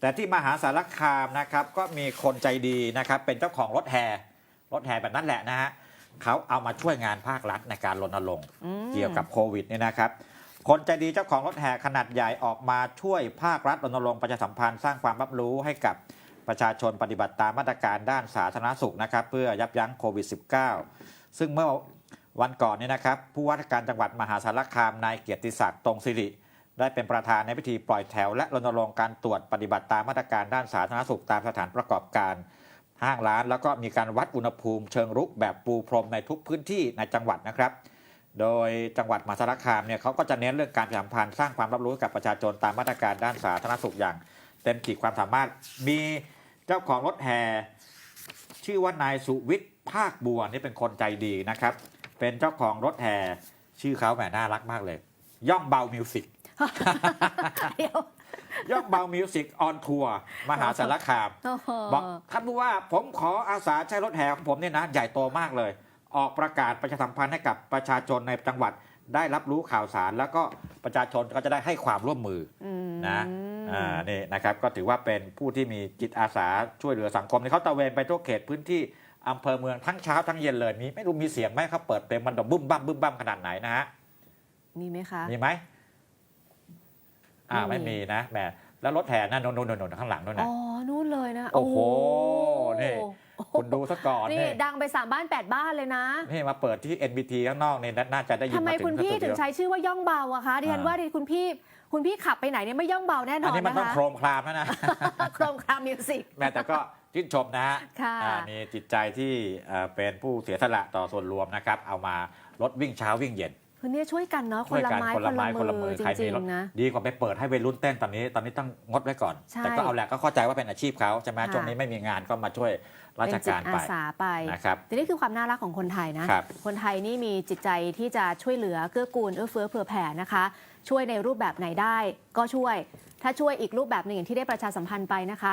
แต่ที่มหาสารคามนะครับก็มีคนใจดีนะครับเป็นเจ้าของรถแห่รถแห่แบบนั้นแหละนะฮะเขาเอามาช่วยงานภาครัฐในการรณรงค์อืมเกี่ยวกับโควิดเนี่ยนะครับ คนใจดีเจ้าของรถแห่ขนาดใหญ่ออกมาช่วยภาครัฐรณรงค์ประชาสัมพันธ์สร้างความรับรู้ให้กับประชาชนปฏิบัติตามมาตรการด้านสาธารณสุขนะครับ เพื่อยับยั้งโควิด -19 ซึ่งเมื่อวันก่อนเนี่ยนะครับ ผู้ว่าราชการจังหวัดมหาสารคามนายเกียรติศักดิ์ตรงสิริ ได้เป็นประธานในพิธีปล่อยแถว และรณรงค์การตรวจปฏิบัติตามมาตรการด้านสาธารณสุขตามสถานประกอบการห้างร้านแล้วก็มีการวัดอุณหภูมิเชิงรุกแบบปูพรมในทุกพื้นที่ในจังหวัดนะครับ โดยจังหวัดมหาสารคามเนี่ยเขาก็จะเน้นเรื่องการสัมพันธ์สร้างความรับรู้กับประชาชนตามมาตรการด้านสาธารณสุขอย่าง เต็มขีดความสามารถ มีเจ้าของรถแห่ชื่อว่านายสุวิทย์ภาคบัวนี่เป็นคนใจดีนะครับ เป็นเจ้าของรถแห่ชื่อเขาแหมน่ารักมากเลย ย่องเบามิวสิก เดี๋ยวย่องเบามิวสิกออนทัวร์มหาสารคามโอ้โหบอกท่านผู้ว่าผมขออาสาใช้รถแห่ของผมเนี่ยนะ ใหญ่โตมากเลย ออกประกาศประชาสัมพันธ์ให้กับประชาชนในจังหวัดได้รับรู้ข่าวสาร แล้วก็ประชาชนก็จะได้ให้ความร่วมมือ อืม นะอ่านี่นะครับก็ถือว่าเป็นผู้ที่มีจิตอาสาช่วยเหลือสังคมที่เขาตระเวนไปทั่วเขตพื้นที่อำเภอเมืองทั้งเช้าทั้งเย็นเลยมีไม่รู้มีเสียงไหมเขาเปิดเพลงมันดมบึ้มบั้มบึ้มบั้มขนาดไหนนะฮะมีไหมคะ มีไหม อ่าไม่ไม่มีมีนะแหมแล้วรถแห่นั่นโน่นโน่นโน่นข้างหลังโน่นอ๋นะอนู่นเลยนะ โอ้โหนี่คุณดูซะก่อนนี่นี่ดังไปสามบ้านแปดบ้านเลยนะนี่มาเปิดที่ NBT ข้างนอกนี่น่าจะได้ยินทำไมมาถึงคุณพี่สักถึตัวงเดียวใช้ชื่อว่าย่องเบาอะคะดิฉันอ่าว่าดิคุณพี่คุณพี่ขับไปไหนเนี่ยไม่ย่องเบาแน่นอันอนนี้มันนะต้องคะโครมครามแล้วนะโครงครามมิวสิกแม้แต่ก็ชื่นชมนะฮะค่ะอ่ามีจิตใจที่เอ่อเป็นผู้เสียสละต่อส่วนรวมนะครับ เอามารถวิ่งเช้าวิ่งเย็น คือเนี่ยช่วยกันเนาะคนละไม้คนละไม้คนละมือจใครมีริงรถๆนะดีกว่าไปเปิดให้วัยรุ่นเต้นตอนนี้ ตอนนี้ต้องงดไว้ก่อนใช่แต่ก็เอาแหละก็เข้าใจว่าเป็นอาชีพเขาใช่ไหมค่ะช่วงนี้ไม่มีงานก็มาช่วยราเป็ชนจิตการอาไปสาไปนะครับแต่นี่คือความน่ารักของคนไทยนะครับคนไทยนี่มีจิตใจที่จะช่วยเหลือเกื้อกูลเอื้อเฟื้อเผื่อแผ่นะคะ ช่วยในรูปแบบไหนได้ก็ช่วย ถ้าช่วยอีกรูปแบบหนึ่งอย่างที่ได้ประชาสัมพันธ์ไปนะคะ